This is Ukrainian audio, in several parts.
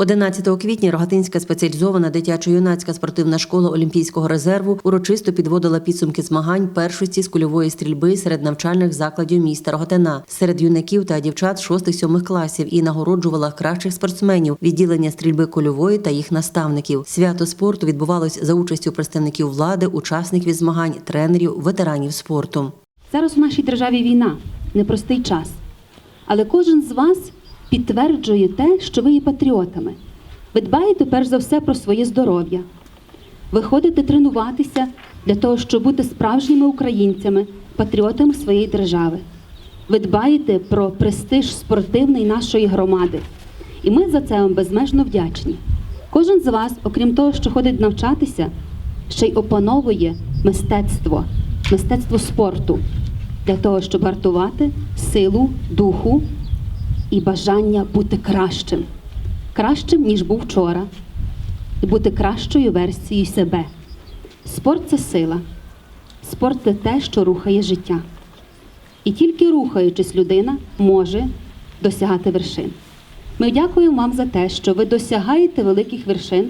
11 квітня Рогатинська спеціалізована дитячо-юнацька спортивна школа Олімпійського резерву урочисто підводила підсумки змагань першості з кульової стрільби серед навчальних закладів міста Рогатина серед юнаків та дівчат 6-7 класів і нагороджувала кращих спортсменів відділення стрільби кульової та їх наставників. Свято спорту відбувалось за участю представників влади, учасників змагань, тренерів, ветеранів спорту. Зараз у нашій державі війна, непростий час. Але кожен з вас підтверджує те, що ви є патріотами. Ви дбаєте перш за все про своє здоров'я. Ви ходите тренуватися для того, щоб бути справжніми українцями, патріотами своєї держави. Ви дбаєте про престиж спортивний нашої громади. І ми за це вам безмежно вдячні. Кожен з вас, окрім того, що ходить навчатися, ще й опановує мистецтво, мистецтво спорту для того, щоб гартувати силу духу і бажання бути кращим, кращим, ніж був вчора, бути кращою версією себе. Спорт це сила, спорт це те, що рухає життя. І тільки рухаючись, людина може досягати вершин. Ми дякуємо вам за те, що ви досягаєте великих вершин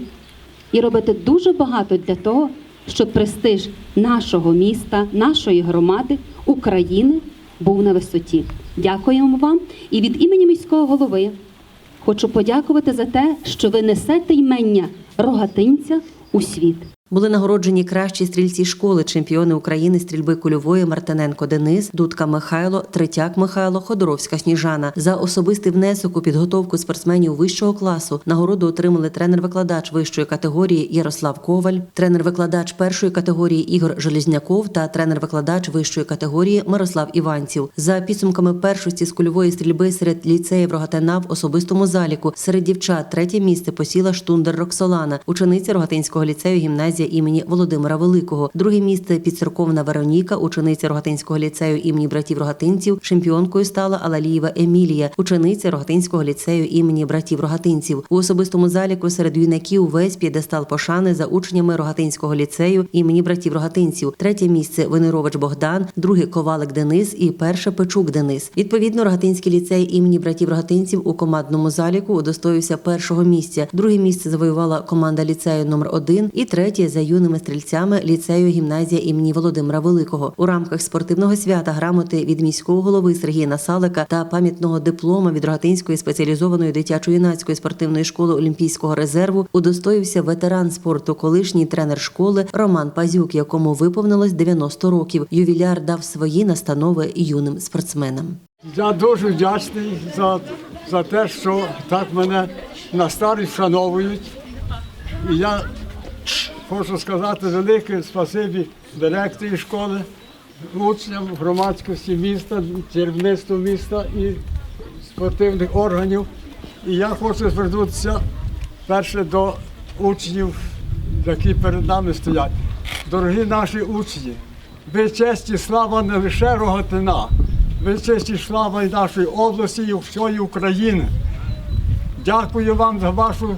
і робите дуже багато для того, щоб престиж нашого міста, нашої громади, України був на висоті. Дякуємо вам і від імені міського голови хочу подякувати за те, що ви несете ймення рогатинця у світ. Були нагороджені кращі стрільці школи, чемпіони України стрільби кульової Мартиненко Денис, Дудка Михайло, Третяк Михайло, Ходоровська Сніжана. За особистий внесок у підготовку спортсменів вищого класу нагороду отримали тренер-викладач вищої категорії Ярослав Коваль, тренер-викладач першої категорії Ігор Желізняков та тренер-викладач вищої категорії Мирослав Іванців. За підсумками першості з кульової стрільби серед ліцеїв Рогатина в особистому заліку серед дівчат третє місце посіла Штундер Роксолана, учениця Рогатинського ліцею гімназія імені Володимира Великого. Друге місце підцерковна Вероніка, учениця Рогатинського ліцею імені братів Рогатинців. Чемпіонкою стала Алалієва Емілія, учениця Рогатинського ліцею імені братів Рогатинців. У особистому заліку серед юнаків весь п'єдестал пошани за учнями Рогатинського ліцею імені братів Рогатинців. Третє місце Венерович Богдан, друге Ковалик Денис і перше Печук Денис. Відповідно, Рогатинський ліцей імені братів Рогатинців у командному заліку удостоївся першого місця. Друге місце завоювала команда ліцею номер 1 і третє за юними стрільцями ліцею гімназія імені Володимира Великого. У рамках спортивного свята грамоти від міського голови Сергія Насалика та пам'ятного диплома від Рогатинської спеціалізованої дитячо-юнацької спортивної школи Олімпійського резерву удостоївся ветеран спорту, колишній тренер школи Роман Пазюк, якому виповнилось 90 років. Ювіляр дав свої настанови юним спортсменам. Я дуже вдячний за, за те, що так мене на старість вшановують. Я хочу сказати велике спасибі директорі школи, учням, громадськості міста, керівництву міста і спортивних органів. І я хочу звернутися перше до учнів, які перед нами стоять. Дорогі наші учні, ви честь і слава не лише Рогатина, ви честь і слава і нашої області, і всієї України. Дякую вам за вашу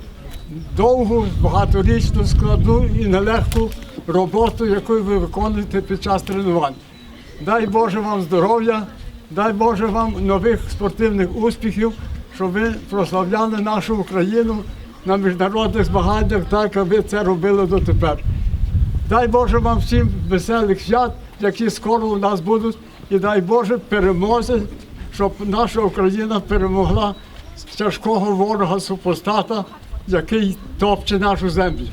довгу, багаторічну, складну і нелегку роботу, яку ви виконуєте під час тренувань. Дай Боже вам здоров'я, дай Боже вам нових спортивних успіхів, щоб ви прославляли нашу Україну на міжнародних змаганнях, так як ви це робили дотепер. Дай Боже вам всім веселих свят, які скоро у нас будуть, і дай Боже перемоги, щоб наша Україна перемогла тяжкого ворога супостата, який топче нашу землю.